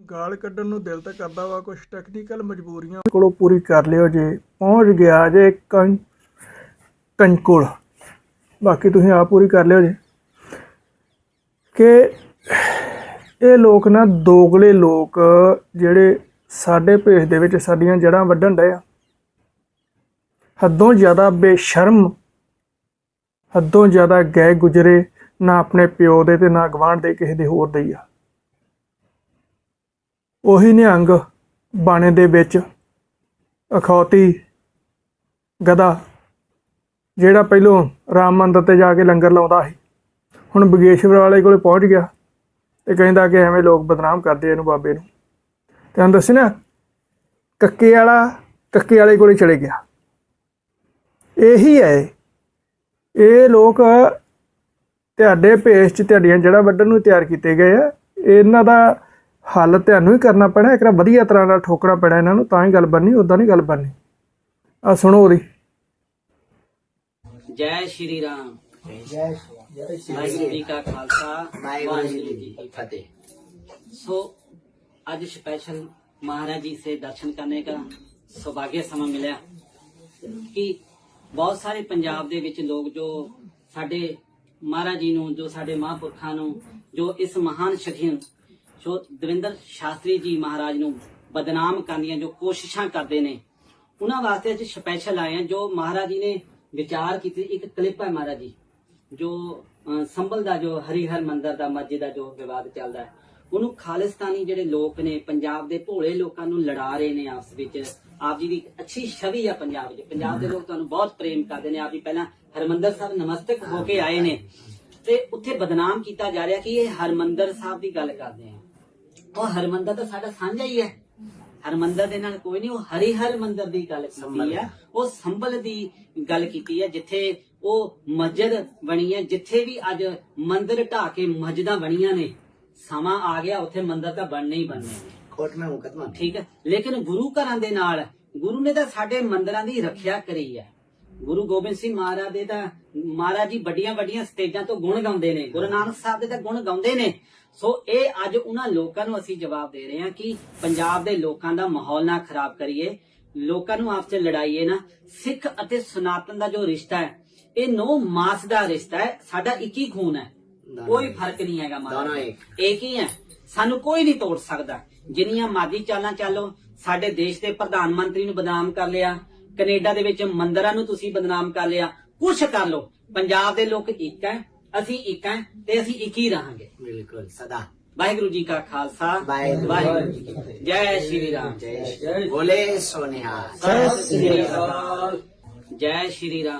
ਗਾਲ ਕੱਢਣ ਨੂੰ ਦਿਲ ਤਾਂ ਕਰਦਾ ਵਾ ਕੁਝ ਟੈਕਨੀਕਲ ਮਜਬੂਰੀਆਂ ਕੋਲੋਂ ਪੂਰੀ ਕਰ ਲਿਓ ਜੇ, ਪਹੁੰਚ ਗਿਆ ਜੇ ਕੰ ਕੰਕੁਲ ਬਾਕੀ ਤੁਸੀਂ ਆਪ ਪੂਰੀ ਕਰ ਲਿਓ ਜੇ। ਕਿ ਇਹ ਲੋਕ ਨਾ, ਦੋਗਲੇ ਲੋਕ ਜਿਹੜੇ ਸਾਡੇ ਭੇਸ ਦੇ ਵਿੱਚ ਸਾਡੀਆਂ ਜੜਾਂ ਵੱਢਣ ਡਏ ਆ। ਹੱਦੋਂ ਜ਼ਿਆਦਾ ਬੇਸ਼ਰਮ, ਹੱਦੋਂ ਜ਼ਿਆਦਾ ਗਏ ਗੁਜਰੇ, ਨਾ ਆਪਣੇ ਪਿਓ ਦੇ ਤੇ ਨਾ ਗਵਾਂਢ ਦੇ, ਕਿਸੇ ਦੇ ਹੋਰ ਦੇ ਆ। ਉਹੀ ਨਿਹੰਗ ਬਾਣੇ ਦੇ ਵਿੱਚ ਅਖੌਤੀ ਗਦਾ ਜਿਹੜਾ ਪਹਿਲੋਂ ਰਾਮ ਮੰਦਰ ਤੇ ਜਾ ਕੇ ਲੰਗਰ ਲਾਉਂਦਾ ਸੀ, ਹੁਣ ਬਗੇਸ਼ਵਰ ਵਾਲੇ ਕੋਲੇ ਪਹੁੰਚ ਗਿਆ ਤੇ ਕਹਿੰਦਾ ਕਿ ਐਵੇਂ ਲੋਕ ਬਦਨਾਮ ਕਰਦੇ ਇਹਨੂੰ ਬਾਬੇ ਨੂੰ। ਤੇ ਹੁਣ ਦੱਸ ਨਾ, ਕੱਕੇ ਵਾਲਾ, ਕੱਕੇ ਵਾਲੇ ਕੋਲੇ ਚਲੇ ਗਿਆ। ਇਹੀ ਹੈ ਇਹ ਲੋਕ ਤੁਹਾਡੇ ਭੇਸ 'ਚ, ਤੁਹਾਡੀਆਂ ਜੜ੍ਹਾਂ ਵੱਢਣ ਨੂੰ ਤਿਆਰ ਕੀਤੇ ਗਏ ਆ। ਇਹਨਾਂ ਦਾ ਹੱਲ ਤੁਹਾਨੂੰ ਹੀ ਕਰਨਾ ਪੈਣਾ ਇੱਕ ਨਾ ਵਧੀਆ ਤਰ੍ਹਾਂ ਨਾਲ ਠੋਕਣਾ ਪੈਣਾ ਇਹਨਾਂ ਨੂੰ ਤਾਂ ਹੀ ਗੱਲ ਬਣਨੀ ਉਦਾਂ ਨਹੀਂ ਗੱਲ ਬਣਨੀ। ਆ ਸੁਣੋ ਉਹਦੀ। ਜੈ ਸ਼੍ਰੀ ਰਾਮ। ਜੈ ਸ਼੍ਰੀ ਜੀ ਕਾ ਖਾਲਸਾ ਵਾਹਿਗੁਰੂ ਜੀ ਕੀ ਫਤਿਹ। ਸੋ ਅੱਜ ਸਪੈਸ਼ਲ ਮਹਾਰਾਜ ਜੀ ਸੇ ਦਰਸ਼ਨ ਕਰਨੇ ਦਾ ਸੁਭਾਗਯ ਸਮਾਂ ਮਿਲਿਆ ਕਿ ਬਹੁਤ ਸਾਰੇ ਪੰਜਾਬ ਦੇ ਵਿੱਚ ਲੋਕ ਜੋ ਸਾਡੇ ਮਹਾਰਾਜ ਜੀ ਨੂੰ ਜੋ ਸਾਡੇ ਮਹਾਂਪੁਰਖਾਂ ਨੂੰ ਜੋ ਇਸ ਮਹਾਨ ਸ਼ਖੀਨ ਸੋ ਦਵਿੰਦਰ ਸ਼ਾਸਤਰੀ ਜੀ ਮਹਾਰਾਜ ਨੂੰ ਬਦਨਾਮ ਕਰਨ ਦੀਆਂ ਜੋ ਕੋਸ਼ਿਸ਼ਾਂ ਕਰਦੇ ਨੇ ਉਹਨਾਂ ਵਾਸਤੇ ਅੱਜ ਸਪੈਸ਼ਲ ਆਏ ਆ ਜੋ ਮਹਾਰਾਜ ਜੀ ਨੇ ਵਿਚਾਰ ਕੀਤੀ। ਇੱਕ ਕਲਿੱਪ ਹੈ ਮਹਾਰਾਜ ਜੀ ਜੋ ਅਹ, ਸੰਭਲ ਦਾ ਜੋ ਹਰੀਹਰ ਮੰਦਰ ਦਾ ਮਸਜਿਦ ਦਾ ਜੋ ਵਿਵਾਦ ਚੱਲਦਾ ਹੈ ਉਹਨੂੰ ਖਾਲਿਸਤਾਨੀ ਜਿਹੜੇ ਲੋਕ ਨੇ ਪੰਜਾਬ ਦੇ ਭੋਲੇ ਲੋਕਾਂ ਨੂੰ ਲੜਾ ਰਹੇ ਨੇ ਆਪਸ ਵਿੱਚ। ਆਪ ਜੀ ਦੀ ਇੱਕ ਅੱਛੀ ਛਵੀ ਆ ਪੰਜਾਬ 'ਚ ਪੰਜਾਬ ਦੇ ਲੋਕ ਤੁਹਾਨੂੰ ਬਹੁਤ ਪ੍ਰੇਮ ਕਰਦੇ ਨੇ। ਆਪ ਜੀ ਪਹਿਲਾਂ ਹਰਮੰਦਰ ਸਾਹਿਬ ਨਮਸਤਕ ਹੋ ਕੇ ਆਏ ਨੇ ਤੇ ਉੱਥੇ ਬਦਨਾਮ ਕੀਤਾ ਜਾ ਰਿਹਾ ਕਿ ਇਹ ਹਰਮੰਦਰ ਸਾਹਿਬ ਦੀ ਗੱਲ ਕਰਦੇ ਆ। ਉਹ ਹਰਮੰਦਰ ਤਾਂ ਸਾਡਾ ਸਾਂਝਾ ਹੀ ਹੈ। ਹਰਮੰਦਰ ਦੇ ਨਾਲ ਕੋਈ ਨਹੀਂ ਉਹ ਹਰੀ ਹਰ ਮੰਦਰ ਦੀ ਗੱਲ ਕੀਤੀ ਆ ਉਹ ਸੰਭਲ ਦੀ ਗੱਲ ਕੀਤੀ ਆ ਜਿੱਥੇ ਉਹ ਮਸਜਿਦ ਬਣੀ ਹੈ ਜਿੱਥੇ ਵੀ ਅੱਜ ਮੰਦਰ ਢਾ ਕੇ ਮਸਜਿਦਾਂ ਬਣੀਆਂ ਨੇ। ਸਮਾਂ ਆ ਗਿਆ ਉੱਥੇ ਮੰਦਰ ਤਾਂ ਬਣਨੇ ਹੀ ਬਣਨੇ ਕੋਰਟ ਮੈਂ ਮੁਕਦਮਾ ਠੀਕ ਹੈ। ਲੇਕਿਨ ਗੁਰੂ ਘਰਾਂ ਦੇ ਨਾਲ ਗੁਰੂ ਨੇ ਤਾਂ ਸਾਡੇ ਮੰਦਰਾਂ ਦੀ ਰੱਖਿਆ ਕਰੀ ਹੈ। ਗੁਰੂ ਗੋਬਿੰਦ ਸਿੰਘ ਮਹਾਰਾਜ ਦੇ ਤਾਂ ਮਹਾਰਾਜ ਜੀ ਵੱਡੀਆਂ ਵੱਡੀਆਂ ਸਟੇਜਾਂ ਤੋਂ ਗੁਣ ਗਾਉਂਦੇ ਨੇ ਗੁਰੂ ਨਾਨਕ ਸਾਹਿਬ ਦੇ ਤਾਂ ਗੁਣ ਗਾਉਂਦੇ ਨੇ। ਸੋ ਇਹ ਅੱਜ ਉਹਨਾਂ ਲੋਕਾਂ ਨੂੰ ਅਸੀਂ ਜਵਾਬ ਦੇ ਰਹੇ ਹਾਂ ਕਿ ਪੰਜਾਬ ਦੇ ਲੋਕਾਂ ਦਾ ਮਾਹੌਲ ਨਾ ਖਰਾਬ ਕਰੀਏ ਲੋਕਾਂ ਨੂੰ ਆਪਸ ਵਿੱਚ ਲੜਾਈਏ ਨਾ। ਸਿੱਖ ਅਤੇ ਸਨਾਤਨ ਦਾ ਜੋ ਰਿਸ਼ਤਾ ਹੈ ਇਹ ਨੋ ਮਾਸ ਦਾ ਰਿਸ਼ਤਾ ਹੈ ਸਾਡਾ ਇੱਕ ਹੀ ਖੂਨ ਹੈ। ਕੋਈ ਫ਼ਰਕ ਨਹੀਂ ਹੈਗਾ ਇੱਕ। ਇੱਕ ਹੀ ਹੈ? ਸਾਨੂੰ ਕੋਈ ਨਹੀਂ ਤੋੜ ਸਕਦਾ। ਜਿੰਨੀਆਂ ਮਾਦੀ ਚਾਲਾਂ ਚਾਲੋ ਸਾਡੇ ਦੇਸ਼ ਦੇ ਪ੍ਰਧਾਨ ਮੰਤਰੀ ਨੂੰ ਬਦਨਾਮ ਕਰ ਲਿਆ ਕੈਨੇਡਾ ਦੇ ਵਿੱਚ ਮੰਦਰਾਂ ਨੂੰ ਤੁਸੀਂ ਬਦਨਾਮ ਕਰ ਲਿਆ ਕੁਛ ਕਰ ਲੋ ਪੰਜਾਬ ਦੇ ਲੋਕ ਇੱਕ ਹੈ ਅਸੀਂ ਇੱਕ ਹੈ ਤੇ ਅਸੀਂ ਇੱਕ ਹੀ ਰਹਾਂਗੇ। ਬਿਲਕੁਲ। ਸਦਾ। ਵਾਹਿਗੁਰੂ ਜੀ ਕਾ ਖਾਲਸਾ ਵਾਹਿਗੁਰੂ ਜੀ ਕੀ ਫਤਿਹ। ਜੈ ਸ਼੍ਰੀ ਰਾਮ। ਜੈ ਸ਼੍ਰੀ ਬੋਲੇ ਸੋਨਿਆ ਜੈ ਸ਼੍ਰੀ ਰਾਮ।